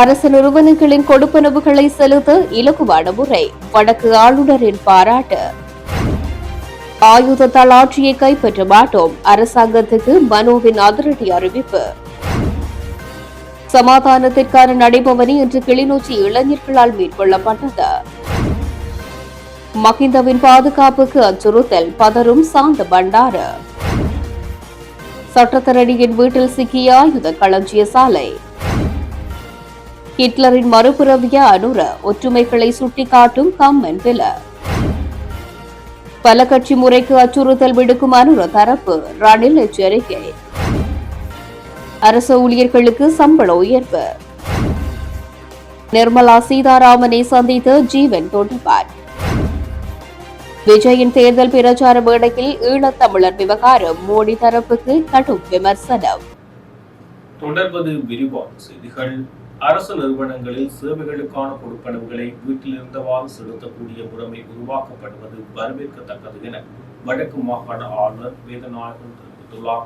அரசு நிறுவனங்களின் கொடுப்பனவுகளை செலுத்த இலகுவான முறை வடக்கு ஆளுநரின் பாராட்டு. ஆயுதத்தால் ஆட்சியை கைப்பற்ற மாட்டோம் அரசாங்கத்துக்கு மனோவின் அதிரடி அறிவிப்பு. சமாதானத்திற்கான நடைபவனி இன்று கிளிநொச்சி இளைஞர்களால் மேற்கொள்ளப்பட்டது. மகிந்தவின் பாதுகாப்புக்கு அச்சுறுத்தல் பதறும் சாந்த பண்டார. சட்டத்தரணியின் வீட்டில் சிக்கிய ஆயுத களஞ்சிய சாலை ஹிட்லரின் மறுபிறவிய அனுர ஒற்றுமைகளை சுட்டிக்காட்டும் கம்மன் வில. பல கட்சி முறைக்கு அச்சுறுத்தல் விடுக்கும் அனுர தரப்பு ரணில் எச்சரிக்கை. அரசு ஊழியர்களுக்கு சம்பள உயர்வு. நிர்மலா சீதாராமனை சந்தித்த ஜீவன் தொண்டபான் விஜயின் தேர்தல் பிரச்சார மேடையில் ஈழத்தமிழர் விவகாரம் மோடி தரப்புக்கு கடும் விமர்சனம். தொடர்வது விரிவான செய்திகள். அரசு நிறுவனங்களில் சேவைகளுக்கான கொடுப்பனவுகளை வீட்டிலிருந்தவாறு செலுத்தக்கூடிய முறைமை உருவாக்கப்படுவது வரவேற்கத்தக்கது என வடக்கு மாகாண ஆளுநர் வேதநாயகன் தெரிவித்துள்ளார்.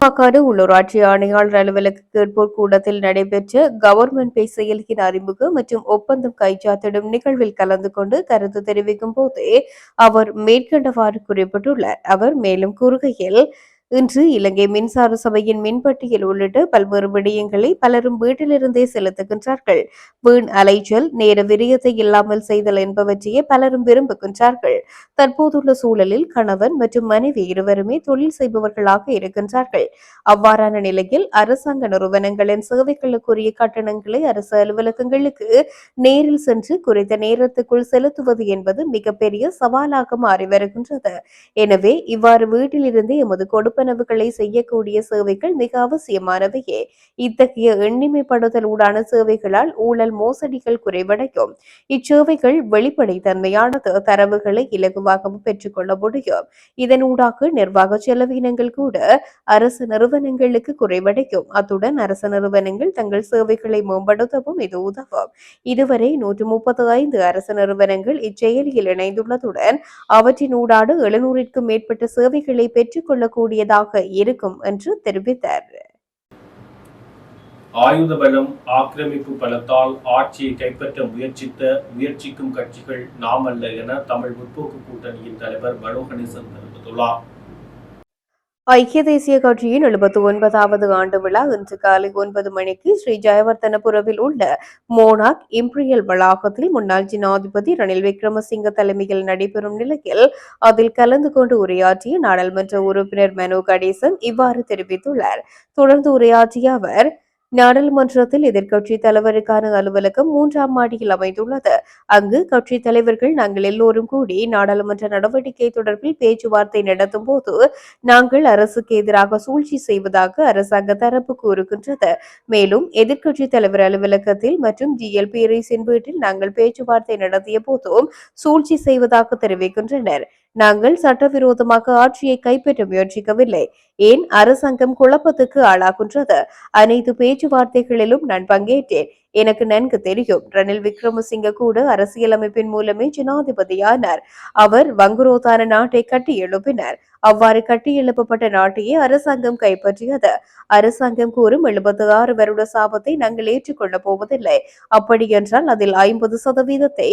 பாக்காடு உள்ளூராட்சி ஆணையாளர் அலுவலக கேட்போர் கூடத்தில் நடைபெற்ற கவர்மெண்ட் பே செயல்கின் அறிமுகம் மற்றும் ஒப்பந்தம் கைச்சாத்திடும் நிகழ்வில் கலந்து கொண்டு கருத்து தெரிவிக்கும் போதே அவர் மேற்கண்டவாறு குறிப்பிட்டுள்ளார். அவர் மேலும் கூறுகையில் இன்று இலங்கை மின்சார சபையின் மின்பட்டியல் உள்ளிட்ட பல்வேறு விடயங்களை பலரும் வீட்டிலிருந்தே செலுத்துகின்றார்கள். வீண் அலைச்சல் நேர விரயத்தை இல்லாமல் செய்தல் என்பவற்றையே பலரும் விரும்புகின்றார்கள். தற்போதுள்ள சூழலில் கணவன் மற்றும் மனைவி இருவருமே தொழில் செய்பவர்களாக இருக்கின்றார்கள். அவ்வாறான நிலையில் அரசாங்க நிறுவனங்களின் சேவைகளுக்குரிய கட்டணங்களை அரசு அலுவலகங்களுக்கு நேரில் சென்று குறித்த நேரத்துக்குள் செலுத்துவது என்பது மிகப்பெரிய சவாலாக மாறி வருகின்றது. எனவே இவ்வாறு வீட்டிலிருந்தே எமது கொடுப்பனவுகளை செய்யக்கூடிய சேவைகள் மிக அவசியமானவையே. இத்தகைய எண்ணிமைப்படுத்தலூடான சேவைகளால் ஊழல் மோசடிகள் குறைவடையும். இச்சேவைகள் வெளிப்படைத்தன்மையானது தரவுகளை இலகுவாகவும் பெற்றுக்கொள்ள முடியும். இதனூடாக நிர்வாக செலவினங்கள் கூட அரசு நிறுவனங்களுக்கு குறைவடையும். அத்துடன் அரசு நிறுவனங்கள் தங்கள் சேவைகளை மேம்படுத்தவும் இது உதவும். இதுவரை நூற்று முப்பத்தி ஐந்து அரசு நிறுவனங்கள் இச்செயலியில் இணைந்துள்ளதுடன் அவற்றின் ஊடாடு எழுநூறிற்கும் மேற்பட்ட சேவைகளை பெற்றுக் வேண்டியதாக இருக்கும் என்று தெரிவித்தார். ஆயுத பலம் ஆக்கிரமிப்பு பலத்தால் ஆட்சியை கைப்பற்ற முயற்சித்த முயற்சிக்கும் கட்சிகள் நாமல்ல என தமிழ் முற்போக்கு கூட்டணியின் தலைவர் மனோ கணேசன் தெரிவித்துள்ளார். ஐக்கிய தேசிய கட்சியின் எழுபத்தி ஒன்பதாவது ஆண்டு விழா இன்று காலை ஒன்பது மணிக்கு ஸ்ரீ ஜெயவர்த்தனபுரவில் உள்ள மோனாக் இம்பீரியல் வளாகத்தில் முன்னாள் ஜனாதிபதி ரணில் விக்ரமசிங்க தலைமையில் நடைபெறும் நிலையில் அதில் கலந்து கொண்டு உரையாற்றிய நாடாளுமன்ற உறுப்பினர் மனோ கணேசன் இவ்வாறு தெரிவித்துள்ளார். தொடர்ந்து உரையாற்றிய அவர் நாடாளுமன்றத்தில் எதிர்க்கட்சி தலைவருக்கான அலுவலகம் மூன்றாம் மாடியில் அமைந்துள்ளது. அங்கு கட்சி தலைவர்கள் நாங்கள் எல்லோரும் கூடி நாடாளுமன்ற நடவடிக்கை தொடர்பில் பேச்சுவார்த்தை நடத்தும் போது நாங்கள் அரசுக்கு எதிராக சூழ்ச்சி செய்வதாக அரசாங்க தரப்பு கூறுகின்றது. மேலும் எதிர்க்கட்சி தலைவர் அலுவலகத்தில் மற்றும் ஜிஎல்பி ரீசின் வீட்டில் நாங்கள் பேச்சுவார்த்தை நடத்திய போதும் சூழ்ச்சி செய்வதாக தெரிவிக்கின்றனர். நாங்கள் சட்டவிரோதமாக ஆட்சியை கைப்பற்ற முயற்சிக்கவில்லை. ஏன்? அரசாங்கம் குழப்பத்துக்கு ஆளாகின்றது. அனைத்து பேச்சுவார்த்தைகளிலும் நான் பங்கேற்றேன். எனக்கு நன்கு தெரியும். ரணில் விக்ரமசிங்க கூட அரசியலமைப்பின் மூலமே ஜனாதிபதியானார். அவர் வங்குரோதான நாட்டை கட்டி எழுப்பினார். அவ்வாறு கட்டி எழுப்பப்பட்ட நாட்டையே அரசாங்கம் கைப்பற்றியது. அரசாங்கம் கூறும் எழுபத்தி ஆறு வருட சாபத்தை நாங்கள் ஏற்றுக்கொள்ளப் போவதில்லை. அப்படி என்றால் அதில் ஐம்பது சதவீதத்தை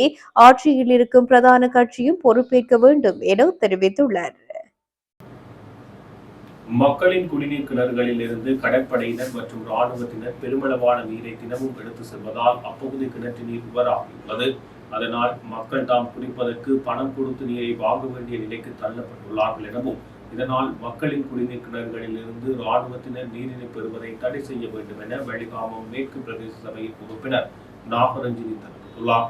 ஆட்சியில் இருக்கும் பிரதான கட்சியும் பொறுப்பேற்க வேண்டும் என தெரிவித்துள்ளார் மக்களின் குடிநீர் கிணறுகளில் இருந்து கடற்படையினர் மற்றும் ராணுவத்தினர் பெருமளவான நீரை தினமும் எடுத்து செல்வதால் அப்பகுதி கிணற்று நீர் உபராகியுள்ளது. அதனால் மக்கள் தாம் குடிப்பதற்கு பணம் கொடுத்து நீரை வாங்க வேண்டிய நிலைக்கு தள்ளப்பட்டுள்ளார்கள் எனவும் இதனால் மக்களின் குடிநீர் கிணறுகளில் இருந்து ராணுவத்தினர் நீரினை பெறுவதை தடை செய்ய வேண்டும் என வெளிகாமம் மேற்கு பிரதேச சபையின் உறுப்பினர் நாகரஞ்சினி தெரிவித்துள்ளார்.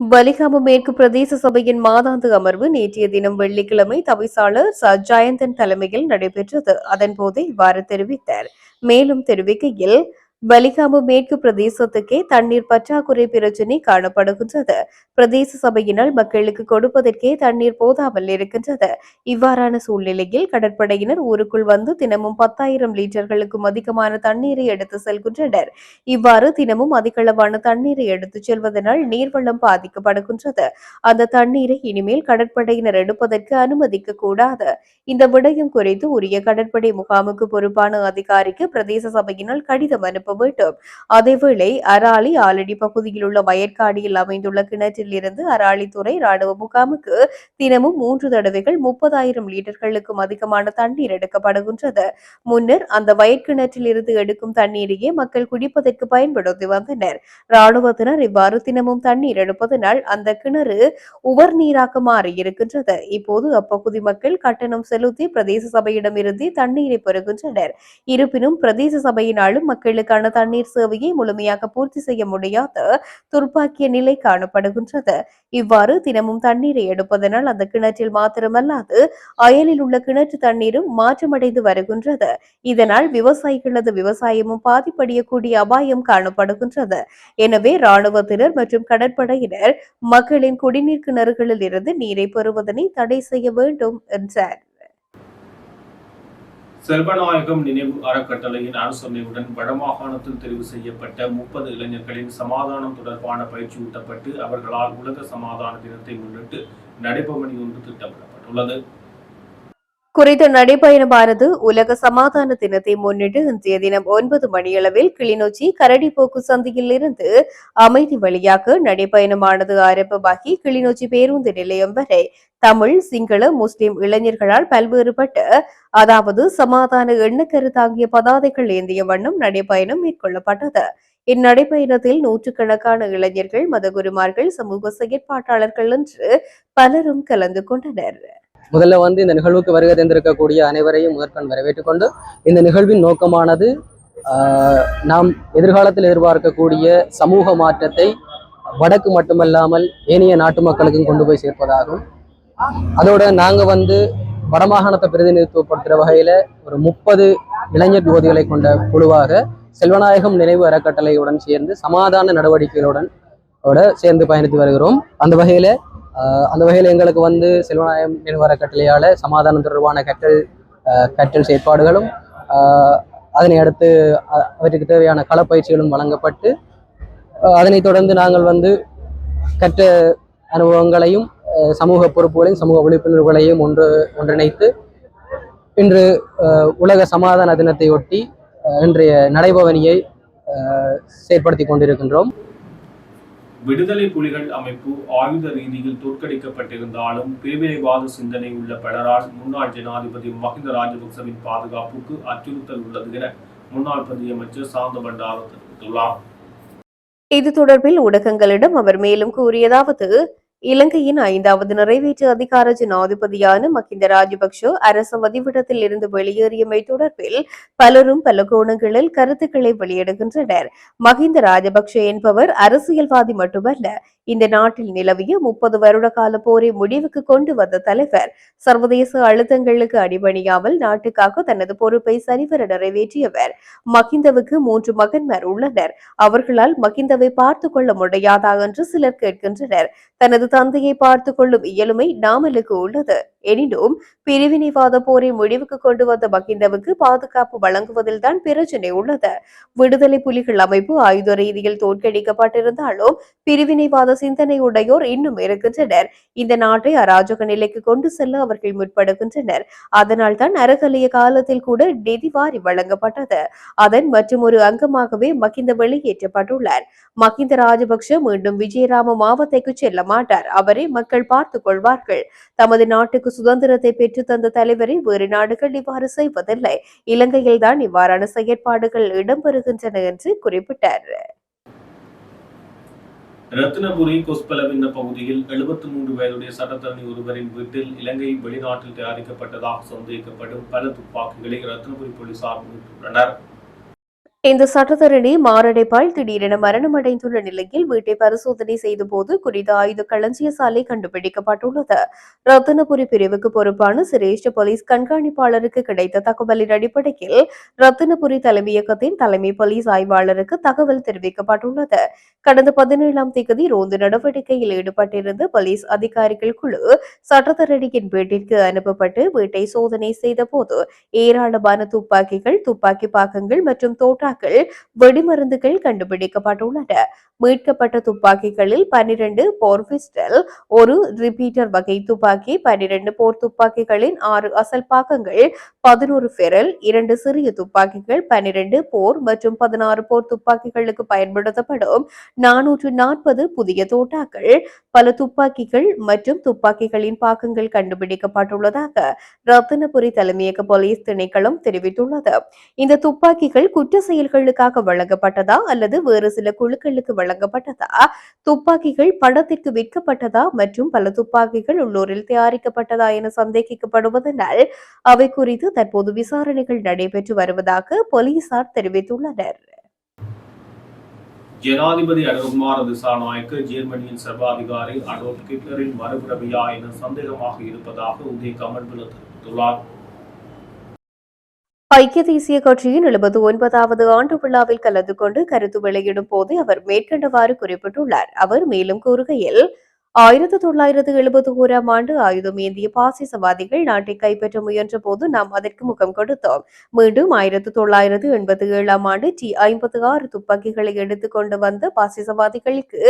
வலிகாம மேற்கு பிரதேச சபையின் மாதாந்த அமர்வு நேற்றைய தினம் வெள்ளிக்கிழமை தவிசாளர் ச. ஜெயந்தன் தலைமையில் நடைபெற்றது. அதன்போது இவ்வாறு தெரிவித்தார். மேலும் தெரிவிக்கையில் பலிகாம மேற்கு பிரதேசத்துக்கே தண்ணீர் பற்றாக்குறை பிரச்சினை காணப்படுகின்றது. பிரதேச சபையினால் மக்களுக்கு கொடுப்பதற்கே தண்ணீர் போதாமல் இருக்கின்றது. இவ்வாறான சூழ்நிலையில் கடற்படையினர் ஊருக்குள் வந்து தினமும் பத்தாயிரம் லிட்டர்களுக்கும் அதிகமான தண்ணீரை எடுத்து செல்கின்றனர். இவ்வாறு தினமும் அதிகளவான தண்ணீரை எடுத்துச் செல்வதனால் நீர்வளம் பாதிக்கப்படுகின்றது. அந்த தண்ணீரை இனிமேல் கடற்படையினர் எடுப்பதற்கு அனுமதிக்க கூடாது. இந்த விடயம் குறித்து உரிய கடற்படை முகாமுக்கு பொறுப்பான அதிகாரிக்கு பிரதேச சபையினால் கடிதம் அனுப்ப வேண்டும் அதேவேளை அராலி ஆலடி பகுதியில் உள்ள வயற்காடியில் அமைந்துள்ள கிணற்றில் இருந்து அராலித்துறை ராணுவ முகாமுக்கு தினமும் மூன்று தடவைகள் முப்பதாயிரம் லிட்டர்களுக்கும் அதிகமான தண்ணீர் எடுக்கப்படுகின்றது. முன்னர் அந்த வயற்கிணற்றில் இருந்து எடுக்கும் தண்ணீரையே மக்கள் குடிப்பதற்கு பயன்படுத்தி வந்தனர். ராணுவத்தினர் இவ்வாறு தினமும் தண்ணீர் எடுப்பதனால் அந்த கிணறு உவர் நீராக மாறி இருக்கின்றது இப்போது அப்பகுதி மக்கள் கட்டணம் செலுத்தி பிரதேச சபையிடமிருந்து தண்ணீரை பெறுகின்றனர். இருப்பினும் பிரதேச சபையினாலும் மக்களுக்கு மக்களுக்கான தண்ணீர் சேவையை முழுமையாக பூர்த்தி செய்ய முடியாத துர்ப்பாக்கிய நிலை காணப்படுகின்றது. இவ்வாறு தினமும் தண்ணீரை எடுப்பதனால் அந்த கிணற்றில் மாத்திரமல்லாது அயலில் உள்ள கிணற்று தண்ணீரும் மாற்றமடைந்து வருகின்றது. இதனால் விவசாயிகளது விவசாயமும் பாதிப்படையக்கூடிய அபாயம் காணப்படுகின்றது. எனவே ராணுவத்தினர் மற்றும் கடற்படையினர் மக்களின் குடிநீர் கிணறுகளில் இருந்து நீரை பெறுவதனை தடை செய்ய வேண்டும் என்றார். செல்வநாயகம் நினைவு அறக்கட்டளையின் அனுசரணையுடன் வடமாகாணத்தில் தெரிவு செய்யப்பட்ட முப்பது இளைஞர்களின் சமாதானம் தொடர்பான பயிற்சி ஊட்டப்பட்டு அவர்களால் உலக சமாதான தினத்தை முன்னிட்டு நடைபவணி ஒன்று திட்டமிடப்பட்டுள்ளது. குறித்த நடைபயணமானது உலக சமாதான தினத்தை முன்னிட்டு இன்றைய தினம் ஒன்பது மணியளவில் கிளிநொச்சி கரடிப்போக்கு சந்தையில் இருந்து அமைதி வழியாக நடைபயணமானது ஆரம்பமாகி கிளிநொச்சி பேருந்து நிலையம் வரை. தமிழ் சிங்கள முஸ்லிம் இளைஞர்களால் பல்வேறுபட்ட அதாவது சமாதான எண்ணக்கரு தாங்கிய பதாதைகள் ஏந்திய வண்ணம் நடைபயணம் மேற்கொள்ளப்பட்டது. இந்நடைபயணத்தில் நூற்றுக்கணக்கான இளைஞர்கள் மதகுருமார்கள் சமூக செயற்பாட்டாளர்கள் என்று பலரும் கலந்து கொண்டனர். முதல்ல வந்து இந்த நிகழ்வுக்கு வருகை தந்திருக்கக்கூடிய அனைவரையும் முதற்கண் வரவேற்றுக் கொண்டு இந்த நிகழ்வின் நோக்கமானது ஆஹ், நாம் எதிர்காலத்தில் எதிர்பார்க்கக்கூடிய சமூக மாற்றத்தை வடக்கு மட்டுமல்லாமல் ஏனைய நாட்டு மக்களுக்கும் கொண்டு போய் சேர்ப்பதாகும். அதோட நாங்கள் வந்து வடமாகாணத்தை பிரதிநிதித்துவப்படுத்துகிற வகையில் ஒரு முப்பது இளைஞர் யுவதிகளை கொண்ட குழுவாக செல்வநாயகம் நினைவு அறக்கட்டளையுடன் சேர்ந்து சமாதான நடவடிக்கைகளுடன் ஓட சேர்ந்து பயணித்து வருகிறோம். அந்த வகையில் அந்த வகையில் எங்களுக்கு வந்து செல்வநாயகம் நினைவு கட்டளையால் சமாதானம் தொடர்பான கற்றல் கற்றல் செயற்பாடுகளும் அதனை அடுத்து அவருக்கு அவற்றுக்கு தேவையான களப்பயிற்சிகளும் வழங்கப்பட்டு அதனைத் தொடர்ந்து நாங்கள் வந்து கற்ற அனுபவங்களையும் சமூக பொறுப்புகளையும் சமூக விழிப்புணர்வுகளையும் ஒன்று ஒன்றிணைத்து இன்று உலக சமாதான தினத்தையொட்டி ஒட்டி இன்றைய நடைபவனியை செயற்படுத்தி கொண்டிருக்கின்றோம். விடுதலை புலிகள் அமைப்பு ஆயுத ரீதியில் தோற்கடிக்கப்பட்டிருந்தாலும் பிரிவினைவாத சிந்தனை உள்ள பலரால் முன்னாள் ஜனாதிபதி மஹிந்த ராஜபக்சவின் பாதுகாப்புக்கு அச்சுறுத்தல் உள்ளது என முன்னாள் பிரதியமைச்சர் சாந்த பண்டார தெரிவித்துள்ளார். இது தொடர்பில் ஊடகங்களிடம் அவர் மேலும் கூறியதாவது இலங்கையின் ஐந்தாவது நிறைவேற்று அதிகார ஜனாதிபதியான மகிந்த ராஜபக்ஷ அரச வதிவிடத்தில் இருந்து வெளியேறியமை தொடர்பில் பலரும் பல கோணங்களில் கருத்துக்களை வெளியிடுகின்றனர். மகிந்த ராஜபக்ஷ என்பவர் அரசியல்வாதி மட்டுமல்ல இந்த நாட்டில் நிலவிய முப்பது வருட கால போரை முடிவுக்கு கொண்டு வந்த தலைவர் சர்வதேச அழுத்தங்களுக்கு அடிபணியாமல் நாட்டுக்காக தனது பொறுப்பை சரிவர நிறைவேற்றியவர். மகிந்தவுக்கு மூன்று மகன்மார் உள்ளனர். அவர்களால் மகிந்தவை பார்த்து கொள்ள முடியாதா என்று சிலர் கேட்கின்றனர். தனது தந்தையை பார்த்து கொள்ளும் இயலுமை நாமலுக்கு உள்ளது. எனினும் பிரிவினைவாத போரை முடிவுக்கு கொண்டு வந்த மகிந்தவுக்கு பாதுகாப்பு வழங்குவதில் தான் பிரச்சனை உள்ளது. விடுதலை புலிகள் அமைப்பு ஆயுத ரீதியில் தோற்கடிக்கப்பட்டிருந்தாலும் பிரிவினைவாத சிந்தனை உடையோர் இன்னும் இருக்கின்றனர். இந்த நாட்டை அராஜக நிலைக்கு கொண்டு செல்ல அவர்கள் முற்படுகின்றனர். அதனால் தான் காலத்தில் கூட நிதி வாரி வழங்கப்பட்டது. அதன் மற்றும் ஒரு அங்கமாகவே மகிந்த வெளியேற்றப்பட்டுள்ளார். மகிந்த ராஜபக்ஷ மீண்டும் விஜயராம மாவத்தைக்கு செல்ல மாட்டார். அவரை மக்கள் பார்த்துக் கொள்வார்கள். தமது நாட்டுக்கு சுதந்திரத்தை பெற்று தந்த தலைவரை வேறு நாடுகள் இவ்வாறு செய்வதில்லை. இலங்கையில்தான் இவ்வாறான செயற்பாடுகள் இடம்பெறுகின்றன என்று குறிப்பிட்டார். ரத்தினபுரி இந்த பகுதியில் 73 மூன்று வயதுடைய சட்டத்தரணி ஒருவரின் வீட்டில் இலங்கை வெளிநாட்டில் தயாரிக்கப்பட்டதாக சந்தேகிக்கப்படும் பல துப்பாக்கிகளை ரத்னபுரி போலீசார் மீட்டுள்ளனர் இந்த சட்டத்தரணி மாரடைப்பால் திடீரென மரணமடைந்துள்ள நிலையில் வீட்டை பரிசோதனை செய்தபோது குறித்த ஆயுத களஞ்சிய சாலை கண்டுபிடிக்கப்பட்டுள்ளது. ரத்தனபுரி பிரிவுக்கு பொறுப்பான சிரேஷ்ட போலீஸ் கண்காணிப்பாளருக்கு கிடைத்த தகவலின் அடிப்படையில் ரத்தனபுரி தலைமையகத்தின் தலைமை போலீஸ் ஆய்வாளருக்கு தகவல் தெரிவிக்கப்பட்டுள்ளது. கடந்த பதினேழாம் தேதி ரோந்து நடவடிக்கையில் ஈடுபட்டிருந்த போலீஸ் அதிகாரிகள் குழு சட்டத்தரணியின் வீட்டிற்கு அனுப்பப்பட்டு வீட்டை சோதனை செய்தபோது ஏராளமான துப்பாக்கிகள் துப்பாக்கி பாகங்கள் மற்றும் தோட்ட தோட்டாக்கள் வெடிமருந்துகள் கண்டுபிடிக்கப்பட்டுள்ளன. மீட்கப்பட்ட துப்பாக்கிகளில் பனிரெண்டு போர் பிஸ்டல் ஒரு ரிப்பீட்டர் வகை துப்பாக்கி பனிரெண்டு போர் துப்பாக்கிகளின் ஆறு அசல் பாகங்கள் பதினோரு ஃபெரல் இரண்டு சிறிய துப்பாக்கிகள் பனிரெண்டு போர் மற்றும் பதினாறு போர் துப்பாக்கிகளுக்கு பயன்படுத்தப்படும் நானூற்று நாற்பது புதிய தோட்டாக்கள் பல துப்பாக்கிகள் மற்றும் துப்பாக்கிகளின் பாகங்கள் கண்டுபிடிக்கப்பட்டுள்ளதாக ரத்தினபுரி தலைமையக போலீஸ் திணைக்களம் தெரிவித்துள்ளது. இந்த துப்பாக்கிகள் குற்ற அரசியல்களுக்காக வழங்கப்பட்டதா அல்லது வேறு சில குழுக்களுக்கு வழங்கப்பட்டதா? துப்பாக்கிகள் படத்திற்கு விற்கப்பட்டதா மற்றும் பல துப்பாக்கிகள் உள்ளூரில் தயாரிக்கப்பட்டதா என சந்தேகிக்கப்படுவதனால் அவை குறித்து தற்போது விசாரணைகள் நடைபெற்று வருவதாக போலீசார் தெரிவித்துள்ளனர். ஜனாதிபதி அனுகுமார திசாநாயக்கு ஜெர்மனியின் சர்வாதிகாரி அடோல்ஃப் கிட்லரின் மறுபிறவியா என சந்தேகமாக இருப்பதாக உதய கமல்புல தெரிவித்துள்ளார். ஐக்கிய தேசிய கட்சியின் எழுபது ஒன்பதாவது ஆண்டு விழாவில் கலந்து கொண்டு கருத்து வெளியிடும் போது அவர் மேற்கண்டவாறு குறிப்பிட்டுள்ளார். அவர் மேலும் கூறுகையில் ஆயிரத்தி தொள்ளாயிரத்து எழுபத்தி ஓராம் ஆண்டு ஆயுதம் ஏந்திய பாசிசவாதிகள் நாட்டை கைப்பற்ற முயன்ற போது நாம் அதற்கு முகம் கொடுத்தோம். மீண்டும் ஆயிரத்தி தொள்ளாயிரத்து எண்பத்தி ஏழாம் ஆண்டு டி ஐம்பத்தி ஆறு துப்பாக்கிகளை எடுத்துக்கொண்டு வந்த பாசிசவாதிகளுக்கு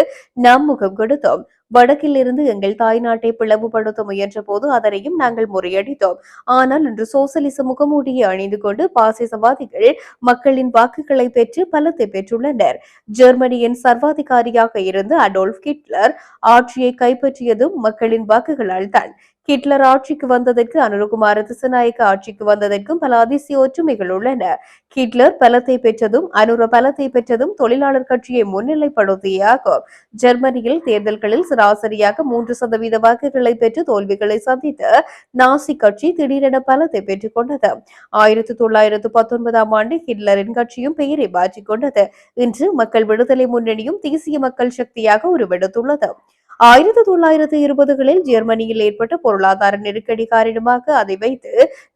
நாம் முகம் கொடுத்தோம். வடக்கில் இருந்து எங்கள் தாய் நாட்டை பிளவுபடுத்த முயன்ற போது அதனையும் நாங்கள் முறையடித்தோம். ஆனால் இன்று சோசலிச முகமூடியை அணிந்து கொண்டு பாசிசவாதிகள் மக்களின் வாக்குகளை பெற்று பலத்தை பெற்றுள்ளனர். ஜெர்மனியின் சர்வாதிகாரியாக இருந்த அடோல்ஃப் ஹிட்லர் ஆட்சியை கைப்பற்றியதும் மக்களின் வாக்குகளால் தான் ஹிட்லர் ஆட்சிக்கு வந்ததற்கு அனுரகுமார திசநாயக்க ஆட்சிக்கு வந்ததற்கும் பல அதிசய ஒற்றுமைகள் உள்ளன. ஹிட்லர் பலத்தை பெற்றதும் அனுர பலத்தை பெற்றதும் தொழிலாளர் கட்சியை முன்னிலைப்படுத்தியாகும் ஜெர்மனியில் தேர்தல்களில் சராசரியாக மூன்று சதவீத வாக்குகளை பெற்று தோல்விகளை சந்தித்த நாசி கட்சி திடீரென பலத்தை பெற்றுக் கொண்டது. ஆயிரத்தி தொள்ளாயிரத்து பத்தொன்பதாம் ஆண்டு ஹிட்லரின் கட்சியும் பெயரை மாற்றிக் கொண்டது. இன்று மக்கள் விடுதலை முன்னணியும் தேசிய மக்கள் சக்தியாக உருவெடுத்துள்ளது. ஆயிரத்தி தொள்ளாயிரத்தி இருபதுகளில் ஜெர்மனியில் ஏற்பட்ட பொருளாதார நெருக்கடி காரணமாக அதை வைத்து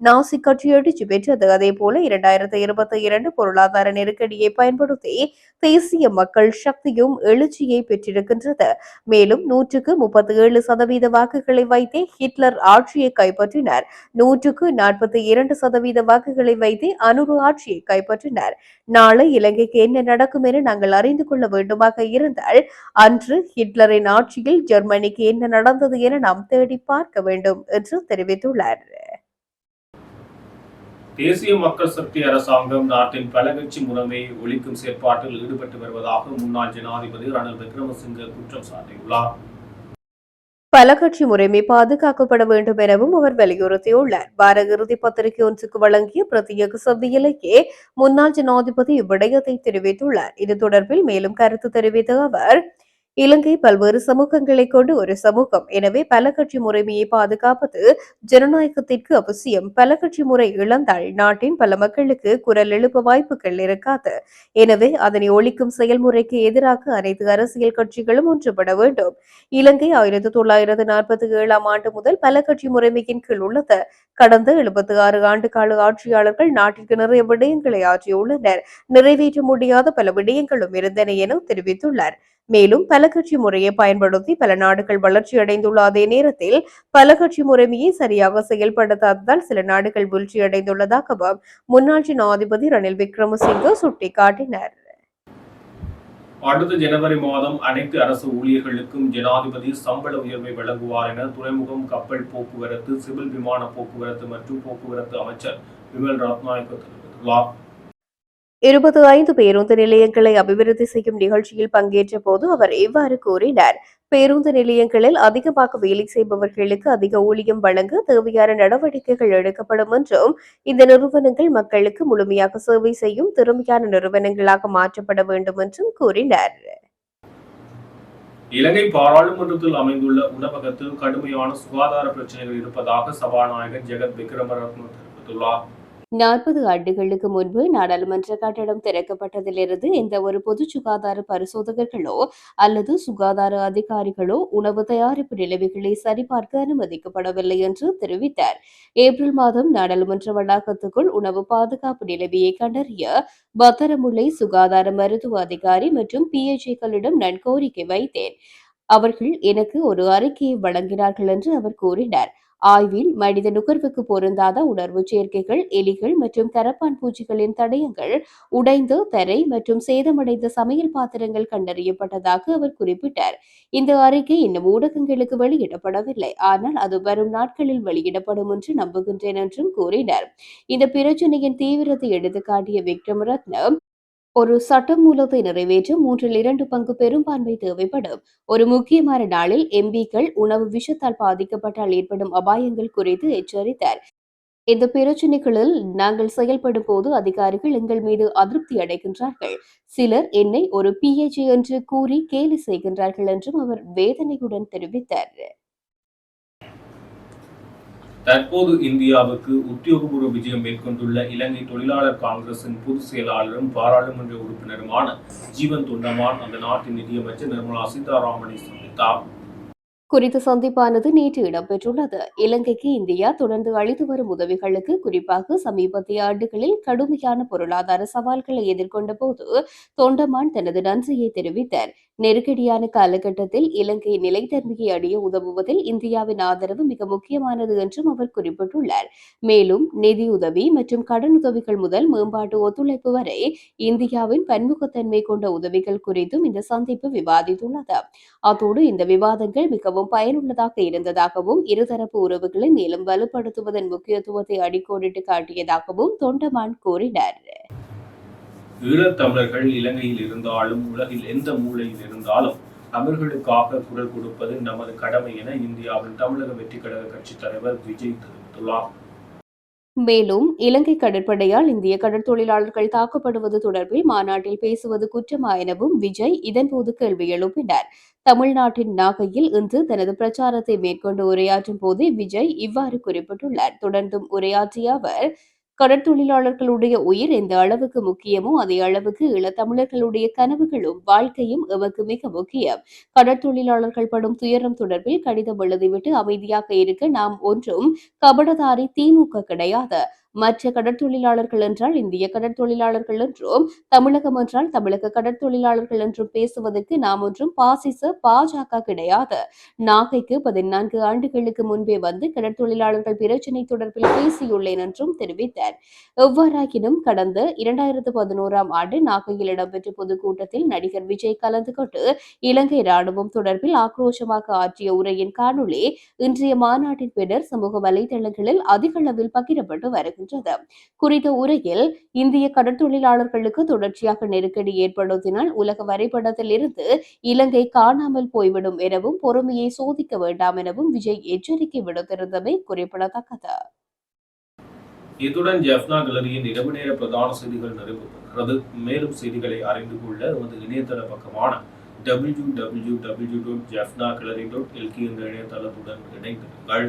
நாசி கட்சி எழுச்சி பெற்றது. அதே போல இரண்டாயிரத்தி இருபத்தி இரண்டு பொருளாதார நெருக்கடியை பயன்படுத்தி தேசிய மக்கள் சக்தியும் எழுச்சியை பெற்றிருக்கின்றது. மேலும் நூற்றுக்கு முப்பத்தி ஏழு சதவீத வாக்குகளை வைத்தே ஹிட்லர் ஆட்சியை கைப்பற்றினர். நூற்றுக்கு நாற்பத்தி இரண்டு சதவீத வாக்குகளை வைத்தே அனுரு ஆட்சியை கைப்பற்றினர். நாளை இலங்கைக்கு என்ன நடக்கும் என நாங்கள் அறிந்து கொள்ள வேண்டுமாக இருந்தால் அன்று ஹிட்லரின் ஆட்சியில் ஜெர்மனிக்கு என்ன நடந்தது என நாம் தேடி பார்க்க வேண்டும் என்று தெரிவித்துள்ளார். தேசிய மக்கள் சக்தி அரசாங்கம் நாட்டின் பலகட்சி முறைமையை ஒழிக்கும் செயற்பாட்டில் ஈடுபட்டு வருவதாக முன்னாள் ஜனாதிபதி ரணில் விக்ரமசிங்க குற்றம் சாட்டியுள்ளார். பல கட்சி முறைமை பாதுகாக்கப்பட வேண்டும் எனவும் அவர் வலியுறுத்தியுள்ளார். வார இறுதி பத்திரிகை ஒன்றுக்கு வழங்கிய பிரத்யேக சந்தியிலேயே முன்னாள் ஜனாதிபதி இவ்விடயத்தை தெரிவித்துள்ளார். இது தொடர்பில் மேலும் கருத்து தெரிவித்த அவர் இலங்கை பல்வேறு சமூகங்களை கொண்டு ஒரு சமூகம். எனவே பல கட்சி முறைமையை பாதுகாப்பது ஜனநாயகத்திற்கு அவசியம். பல கட்சி முறை இழந்தால் நாட்டின் பல மக்களுக்கு குரல் எழுப்ப வாய்ப்புகள் இருக்காது. எனவே அதனை ஒழிக்கும் செயல்முறைக்கு எதிராக அனைத்து அரசியல் கட்சிகளும் ஒன்றுபட வேண்டும். இலங்கை ஆயிரத்தி தொள்ளாயிரத்து நாற்பத்தி ஏழாம் ஆண்டு முதல் பல கட்சி முறைமையின் கீழ் உள்ளது. கடந்த எழுபத்தி ஆறு ஆண்டு கால ஆட்சியாளர்கள் நாட்டிற்கு நிறைய விடயங்களை ஆற்றியுள்ளனர். நிறைவேற்ற முடியாத பல விடயங்களும் இருந்தன என தெரிவித்துள்ளார் மேலும் பல கட்சி முறையை பயன்படுத்தி பல நாடுகள் வளர்ச்சியடைந்துள்ள அதே நேரத்தில் பல கட்சி முறைமையை சரியாக செயல்படுத்தாததால் சில நாடுகள் வீழ்ச்சியடைந்துள்ளதாகவும் முன்னாள் ஜனாதிபதி ரணில் விக்ரமசிங்க சுட்டிக்காட்டினார். அடுத்த ஜனவரி மாதம் அனைத்து அரசு ஊழியர்களுக்கும் ஜனாதிபதி சம்பள உயர்வை வழங்குவார் என துறைமுகம் கப்பல் போக்குவரத்து சிவில் விமான போக்குவரத்து மற்றும் போக்குவரத்து அமைச்சர் விமல் ரத்நாயக்க தெரிவித்துள்ளார். இருபது ஐந்து பேருந்து நிலையங்களை அபிவிருத்தி செய்யும் நிகழ்ச்சியில் பங்கேற்ற போது அவர் இவ்வாறு கூறினார். பேருந்து நிலையங்களில் அதிகமாக வேலை செய்பவர்களுக்கு அதிக ஊழியம் வழங்க தேவையான நடவடிக்கைகள் எடுக்கப்படும் என்றும் இந்த நிறுவனங்கள் மக்களுக்கு முழுமையாக சேவை செய்யும் திறமையான நிறுவனங்களாக மாற்றப்பட வேண்டும் என்றும் கூறினார். இலங்கை பாராளுமன்றத்தில் அமைந்துள்ள உணவகத்தில் கடுமையான சுகாதார பிரச்சனைகள் இருப்பதாக சபாநாயகர் ஜெகத் விக்ரமரத்ன தெரிவித்துள்ளார். நாற்பது ஆண்டுகளுக்கு முன்பு நாடாளுமன்ற கட்டடம் திறக்கப்பட்டதிலிருந்து எந்த ஒரு பொது சுகாதார பரிசோதகர்களோ அல்லது சுகாதார அதிகாரிகளோ உணவு தயாரிப்பு நிலைமைகளை சரிபார்க்க அனுமதிக்கப்படவில்லை என்று தெரிவித்தார். ஏப்ரல் மாதம் நாடாளுமன்ற வளாகத்துக்குள் உணவு பாதுகாப்பு நிலைமையை கண்டறிய பத்தரமுல்லை சுகாதார மருத்துவ அதிகாரி மற்றும் பிஎச்ஏக்களிடம் நான் கோரிக்கை வைத்தேன். அவர்கள் எனக்கு ஒரு அறிக்கையை வழங்கினார்கள் என்று அவர் கூறினார். ஆய்வில் மனித நுகர்வுக்கு பொருந்தாத உணர்வு சேர்க்கைகள் எலிகள் மற்றும் கரப்பான் பூச்சிகளின் தடயங்கள் உடைந்து தரை மற்றும் சேதமடைந்த சமையல் பாத்திரங்கள் கண்டறியப்பட்டதாக அவர் குறிப்பிட்டார். இந்த அறிக்கை இன்னும் ஊடகங்களுக்கு வெளியிடப்படவில்லை. ஆனால் அது வரும் நாட்களில் வெளியிடப்படும் என்று நம்புகின்றேன் என்றும் கூறினார். இந்த பிரச்சனையின் தீவிரத்தை எடுத்துக்காட்டிய விக்ரம் ரத்னம் ஒரு சட்டமூலத்தை நிறைவேற்ற மூன்றில் இரண்டு பங்கு பெரும்பான்மை தேவைப்படும். ஒரு முக்கியமான நாளில் எம்பிக்கள் உணவு விஷத்தால் பாதிக்கப்பட்டால் ஏற்படும் அபாயங்கள் குறித்து எச்சரித்தார். இந்த பிரச்சனைகளில் நாங்கள் செயல்படும் போது அதிகாரிகள் எங்கள் மீது அதிருப்தி அடைகின்றார்கள். சிலர் என்னை ஒரு பிஹெச்டி என்று கூறி கேலி செய்கின்றார்கள் என்றும் அவர் வேதனையுடன் தெரிவித்தார். தற்போது இந்தியாவுக்கு உத்தியோகபூர்வ விஜயம் மேற்கொண்டுள்ள இலங்கை தொழிலாளர் காங்கிரசின் பொதுச் செயலாளரும் பாராளுமன்ற உறுப்பினருமான ஜீவன் தொண்டமான் அந்த நாட்டின் நிதியமைச்சர் நிர்மலா சீதாராமனை சந்தித்தார். குறித்த சந்திப்பானது நேற்று இடம்பெற்றுள்ளது. இலங்கைக்கு இந்தியா தொடர்ந்து அளித்து வரும் உதவிகளுக்கு குறிப்பாக சமீபத்திய ஆண்டுகளில் கடுமையான பொருளாதார சவால்களை எதிர்கொண்ட போது தொண்டமான் தனது நன்றியை தெரிவித்தார். நெருக்கடியான காலகட்டத்தில் இலங்கை நிலைத்தன்மையை அடைய உதவுவதில் இந்தியாவின் ஆதரவு மிக முக்கியமானது என்றும் அவர் குறிப்பிட்டுள்ளார். மேலும் நிதியுதவி மற்றும் கடனுதவிகள் முதல் மேம்பாட்டு ஒத்துழைப்பு வரை இந்தியாவின் பன்முகத்தன்மை கொண்ட உதவிகள் குறித்தும் இந்த சந்திப்பு விவாதித்துள்ளது. அத்தோடு இந்த விவாதங்கள் மிகவும் மிகவும் பயனுள்ளதாக இருந்ததாகவும் இருதரப்பு உறவுகளை மேலும் வலுப்படுத்துவதன் முக்கியத்துவத்தை அடிக்கோடிட்டு காட்டியதாகவும் தொண்டமான் கூறினார். ஈழத்தமிழர்கள் இலங்கையில் இருந்தாலும் உலகில் எந்த மூலையில் இருந்தாலும் தமிழர்களுக்காக குரல் கொடுப்பது நமது கடமை என இந்தியாவின் தமிழக வெற்றி கழக கட்சி தலைவர் விஜய் தெரிவித்துள்ளார். மேலும் இலங்கை கடற்படையால் இந்திய கடற்தொழிலாளர்கள் தாக்கப்படுவது தொடர்பில் மாநாட்டில் பேசுவது குற்றமா எனவும் விஜய் இதன்போது கேள்வி எழுப்பினார். தமிழ்நாட்டின் நாகையில் இன்று தனது பிரச்சாரத்தை மேற்கொண்டு உரையாற்றும் போதே விஜய் இவ்வாறு குறிப்பிட்டுள்ளார். தொடர்ந்தும் உரையாற்றிய அவர் கடற்தொழிலாளர்களுடைய உயிர் எந்த அளவுக்கு முக்கியமோ அதே அளவுக்கு இளத்தமிழர்களுடைய கனவுகளும் வாழ்க்கையும் எமக்கு மிக முக்கியம். கடற்தொழிலாளர்கள் படும் துயரம் தொடர்பில் கடிதம் எழுதிவிட்டு அமைதியாக இருக்க நாம் ஒன்றும் கபடதாரி திமுக கிடையாது. மற்ற கடற்தொழிலாளர்கள் என்றால் இந்திய கடற்தொழிலாளர்கள் என்றும் தமிழகம் என்றால் தமிழக கடற்தொழிலாளர்கள் என்றும் பேசுவதற்கு நாம் ஒன்றும் பாசிச பாஜக கிடையாது. நாகைக்கு பதினான்கு ஆண்டுகளுக்கு முன்பே வந்து கடற்தொழிலாளர்கள் பிரச்சினை தொடர்பில் பேசியுள்ளேன் என்றும் தெரிவித்தார். எவ்வாறாயினும் கடந்த இரண்டாயிரத்து பதினோராம் ஆண்டு நாகையில் இடம்பெற்ற பொதுக்கூட்டத்தில் நடிகர் விஜய் கலந்து கொண்டு இலங்கை ராணுவம் தொடர்பில் ஆக்ரோஷமாக ஆற்றிய உரையின் காணொளி இன்றைய மாநாட்டின் பின்னர் சமூக வலைதளங்களில் அதிக அளவில் பகிரப்பட்டு வருகின்றது குறித்த உரையில் இந்திய கடற்தொழிலாளர்களுக்கு தொடர்ச்சியாக நெருக்கடி ஏற்படுத்தினால் உலக வரைபடத்தில் இருந்து இலங்கை காணாமல் போய்விடும் எனவும் பொறுமையை சோதிக்க வேண்டாம் எனவும் விஜய் எச்சரிக்கை விடுத்திருந்தமை குறிப்பிடத்தக்கது. இத்துடன் ஜெஃப்னா கேலரியின் இரவு நேர பிரதான செய்திகள் நிறைவு பெறுகிறது மேலும் செய்திகளை அறிந்து கொள்ள நமது இணையதள பக்கமான W W W dot Jaffna gallery dot LK என்ற இணையதளத்துடன் இணைந்திருங்கள்.